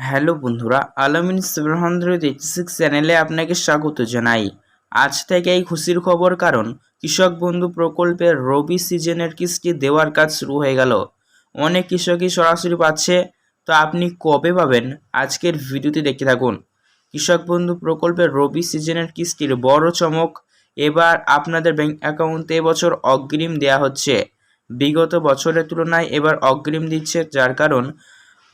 Hello বন্ধুরা, আলামিন hundred eighty six চ্যানেলে আপনাকে স্বাগত জানাই। আজ থেকে এই খুশির খবর কারণ, কৃষক বন্ধু প্রকল্পের রবি সিজনের কিস্তি দেওয়ার কাজ শুরু হয়ে গেল। অনেক কৃষকই সরাসরি পাচ্ছে, তো আপনি কবে পাবেন আজকের ভিডিওতে দেখতে থাকুন। কৃষক বন্ধু প্রকল্পের রবি সিজনের কিস্তির বড় চমক, এবার আপনাদের ব্যাংক অ্যাকাউন্টে এবছর অগ্রিম দেয়া হচ্ছে। বিগত বছরের তুলনায় এবার অগ্রিম দিচ্ছে যার কারণ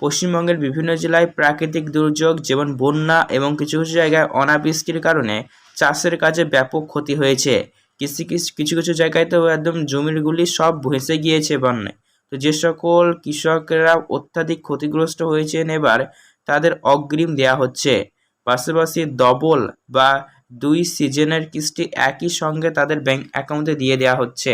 পশ্চিমবঙ্গের বিভিন্ন জেলায় প্রাকৃতিক দুর্যোগ, যেমন বন্যা এবং কিছু কিছু জায়গায় অনাবৃষ্টির কারণে চাষের কাজে ব্যাপক ক্ষতি হয়েছে। কিছু কিছু কিছু জায়গায় তো একদম জমিগুলি সব ভেসে গিয়েছে বন্যায়। তো যে সকল কৃষকেরা অত্যাধিক ক্ষতিগ্রস্ত হয়েছেন এবার তাদের অগ্রিম দেয়া হচ্ছে। পাশাপাশি ডবল বা দুই সিজনের কিস্তি একই সঙ্গে তাদের ব্যাংক অ্যাকাউন্টে দিয়ে দেওয়া হচ্ছে।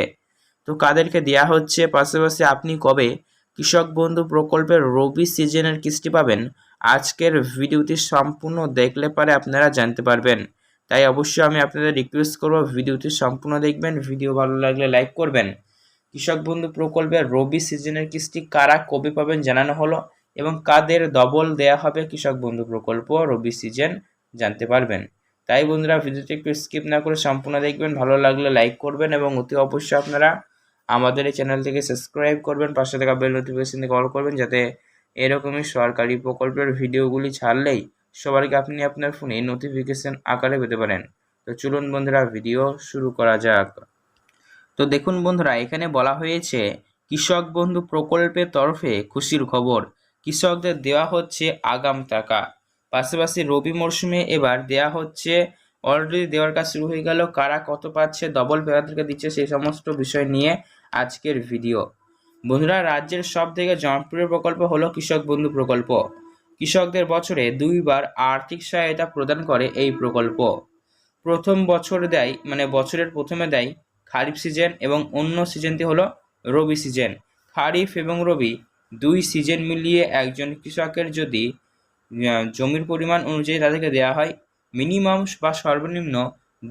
তো কাদেরকে দেয়া হচ্ছে? পাশাপাশি আপনি কবে কৃষক বন্ধু প্রকল্পের রবি সিজনের কিস্তি পাবেন। আজকের ভিডিওটি সম্পূর্ণ দেখলে পারে আপনারা জানতে পারবেন। তাই অবশ্যই আমি আপনাদের রিকোয়েস্ট করব ভিডিওটি সম্পূর্ণ দেখবেন, ভিডিও ভালো লাগলে লাইক করবেন। কৃষক বন্ধু প্রকল্পের রবি সিজনের কিস্তি কারা, কবে পাবেন জানানো হলো এবং কাদের ডবল দেয়া হবে কৃষক বন্ধু প্রকল্প রবি সিজন জানতে পারবেন। তাই বন্ধুরা, ভিডিওটি একটু স্কিপ না করে সম্পূর্ণ দেখবেন, ভালো লাগলে লাইক করবেন এবং অতি অবশ্যই আপনারা আমাদের এই চ্যানেল থেকে সাবস্ক্রাইব করবেন, পাশে থাকা বেল নোটিফিকেশন থেকে অল করবেন, যাতে এরকমই সরকারি প্রকল্পের ভিডিওগুলি ছাড়লেই সবার আগে আপনি আপনার ফোনে নোটিফিকেশন আকারে পেতে পারেন। তো চলুন বন্ধুরা ভিডিও শুরু করা যাক। তো দেখুন বন্ধুরা, এখানে বলা হয়েছে, কৃষক বন্ধু প্রকল্পের তরফে খুশির খবর। কৃষকদের দেওয়া হচ্ছে আগাম টাকা। পাশাপাশি রবি মরশুমে এবার দেয়া হচ্ছে অলরেডি দেওয়ার কাজ শুরু হয়ে গেল। কারা কত পাচ্ছে ডবল পেয়ারদেরকে দিচ্ছে সেই সমস্ত বিষয় নিয়ে আজকের ভিডিও। বন্ধুরা, রাজ্যের সব থেকে জনপ্রিয় প্রকল্প হলো কৃষক বন্ধু প্রকল্প। কৃষকদের বছরে দুইবার আর্থিক সহায়তা প্রদান করে এই প্রকল্প। প্রথম বছর দেয় মানে বছরের প্রথমে দেয় খারিফ সিজন এবং অন্য সিজনটি হলো রবি সিজন। খারিফ এবং রবি দুই সিজন মিলিয়ে একজন কৃষকের যদি জমির পরিমাণ অনুযায়ী তাদেরকে দেওয়া হয়, মিনিমাম বা সর্বনিম্ন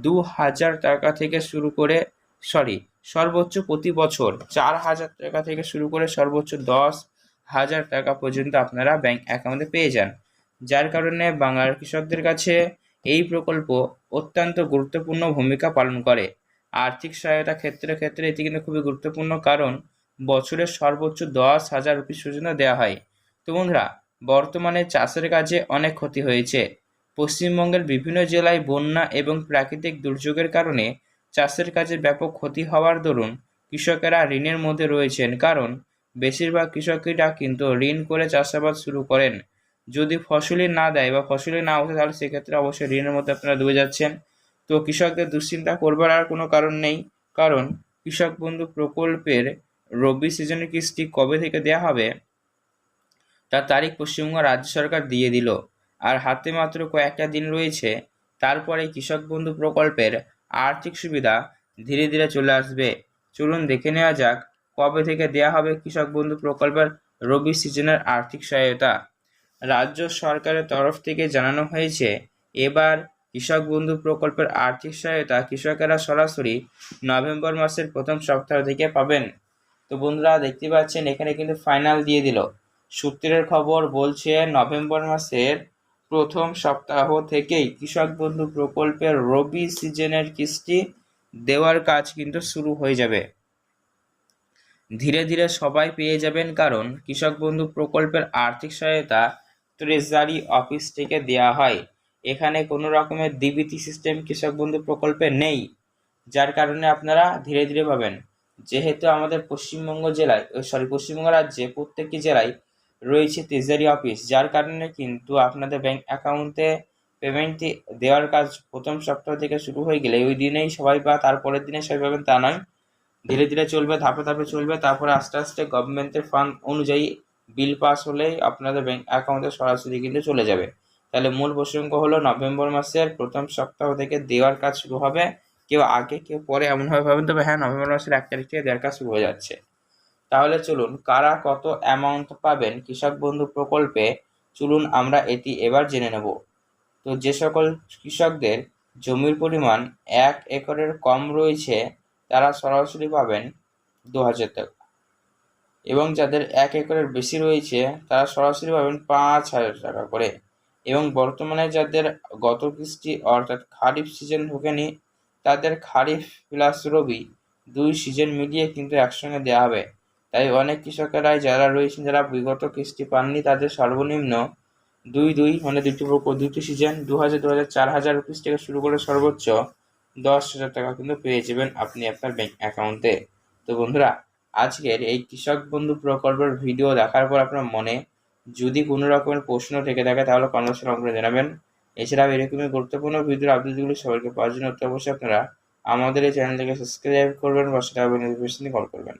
দু হাজার টাকা থেকে শুরু করে সরি সর্বোচ্চ প্রতি বছর চার হাজার টাকা থেকে শুরু করে সর্বোচ্চ দশ হাজার টাকা পর্যন্ত আপনারা ব্যাংক অ্যাকাউন্টে পেয়ে যান। যার কারণে বাংলার কৃষকদের কাছে এই প্রকল্প অত্যন্ত গুরুত্বপূর্ণ ভূমিকা পালন করে। আর্থিক সহায়তা ক্ষেত্রে ক্ষেত্রে এটি কিন্তু খুবই গুরুত্বপূর্ণ কারণ বছরের সর্বোচ্চ দশ হাজার রুপি পর্যন্ত দেওয়া হয়। তো বন্ধুরা, বর্তমানে চাষের কাজে অনেক ক্ষতি হয়েছে। পশ্চিমবঙ্গের বিভিন্ন জেলায় বন্যা এবং প্রাকৃতিক দুর্যোগের কারণে চাষের কাজে ব্যাপক ক্ষতি হওয়ার দরুন কৃষকেরা ঋণের মধ্যে রয়েছেন। কারণ, বেশিরভাগ কৃষকেরা কিন্তু ঋণ করে চাষাবাদ শুরু করেন। যদি ফসলই না দেয় বা ফসলই না ওঠে, তাহলে সেক্ষেত্রে অবশ্যই ঋণের মধ্যে আপনারা ডুবে যাচ্ছেন। তো কৃষকদের দুশ্চিন্তা করবার আর কোনো কারণ নেই। কারণ, কৃষক বন্ধু প্রকল্পের রবি সিজনের কিস্তি কবে থেকে দেয়া হবে? তার তারিখ পশ্চিমবঙ্গ রাজ্য সরকার দিয়ে দিল। আর হাতে মাত্র কয়েকটা দিন রয়েছে। তারপরে কৃষক বন্ধু প্রকল্পের আর্থিক সুবিধা ধীরে ধীরে চলে আসবে। চলুন দেখে নেওয়া যাক কবে থেকে দেয়া হবে কৃষক বন্ধু প্রকল্পের রবি সিজনের আর্থিক সহায়তা। রাজ্য সরকারের তরফ থেকে জানানো হয়েছে, এবার কৃষক বন্ধু প্রকল্পের আর্থিক সহায়তা কৃষকেরা সরাসরি নভেম্বর মাসের প্রথম সপ্তাহ থেকে পাবেন। তো বন্ধুরা, দেখতে পাচ্ছেন, এখানে কিন্তু ফাইনাল দিয়ে দিল। সূত্রের খবর বলছে, নভেম্বর মাসের প্রথম সপ্তাহ থেকেই কৃষক বন্ধু প্রকল্পের রবি সিজনের কিস্তি দেওয়ার কাজ কিন্তু শুরু হয়ে যাবে। ধীরে ধীরে সবাই পেয়ে যাবেন কারণ কৃষক বন্ধু প্রকল্পের আর্থিক সহায়তা ট্রেজারি অফিস থেকে দেওয়া হয়। এখানে কোনো রকমের ডিবিটি সিস্টেম কৃষক বন্ধু প্রকল্পে নেই, যার কারণে আপনারা ধীরে ধীরে পাবেন। যেহেতু আমাদের পশ্চিমবঙ্গ জেলায় সরি, পশ্চিমবঙ্গ রাজ্যে প্রত্যেকটি জেলায় রয়েছে ট্রেজারি অফিস যার কারণে কিন্তু আপনাদের ব্যাংক অ্যাকাউন্টে পেমেন্টটি দেওয়ার কাজ প্রথম সপ্তাহ থেকে শুরু হয়ে গেলে, ওই দিনেই সবাই পা তারপরের দিনে সবাই পাবেন তা নয়। ধীরে ধীরে চলবে, ধাপে ধাপে চলবে, তারপরে আস্তে আস্তে গভর্নমেন্টের ফান্ড অনুযায়ী বিল পাস হলেই আপনাদের ব্যাংক অ্যাকাউন্টে সরাসরি কিন্তু চলে যাবে। তাহলে মূল প্রসঙ্গ হলো, নভেম্বর মাসের প্রথম সপ্তাহ থেকে দেওয়ার কাজ শুরু হবে। কেউ আগে, কেউ পরে এমনভাবে ভাবেন, তবে হ্যাঁ নভেম্বর মাসের এক তারিখ থেকে দেওয়ার কাজ শুরু হয়ে যাচ্ছে। তাহলে চলুন, কারা কত অ্যামাউন্ট পাবেন কৃষক বন্ধু প্রকল্পে? চলুন আমরা এটি এবার জেনে নেব। তো যে সকল কৃষকদের জমির পরিমাণ এক একরের কম রয়েছে, তারা সরাসরি পাবেন দু হাজার টাকা। এবং যাদের এক একরের বেশি রয়েছে, তারা সরাসরি পাবেন পাঁচ হাজার টাকা করে। এবং বর্তমানে যাদের গত কৃষ্টি অর্থাৎ খারিফ সিজন ঢোকেনি, তাদের খারিফ প্লাস রবি দুই সিজন মিলিয়ে কিন্তু একসঙ্গে দেওয়া হবে। তাই অনেক কৃষকেরাই যারা রয়েছেন, যারা বিগত কিস্তি পাননি, তাদের সর্বনিম্ন দুই দুই মানে দুটি দুটি সিজন দু হাজার দু হাজার চার হাজার রুপিস থেকে শুরু করে সর্বোচ্চ দশ হাজার টাকা কিন্তু পেয়ে যাবেন আপনি আপনার ব্যাংক অ্যাকাউন্টে তো বন্ধুরা, আজকের এই কৃষক বন্ধু প্রকল্পের ভিডিও দেখার পর আপনার মনে যদি কোনো রকমের প্রশ্ন থেকে থাকে, তাহলে কমেন্টসে করে জানাবেন। এছাড়াও এরকমই গুরুত্বপূর্ণ ভিডিওর আপডেটগুলি সবাইকে পাওয়ার জন্য অতি আপনারা আমাদের এই চ্যানেলটিকে সাবস্ক্রাইব করবেন বা সেটা নোটিফিকেশন কল করবেন।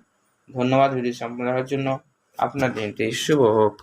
ধন্যবাদ ভিডিও সম্পূর্ণ দেখার জন্য। আপনার দিনটি শুভ হোক।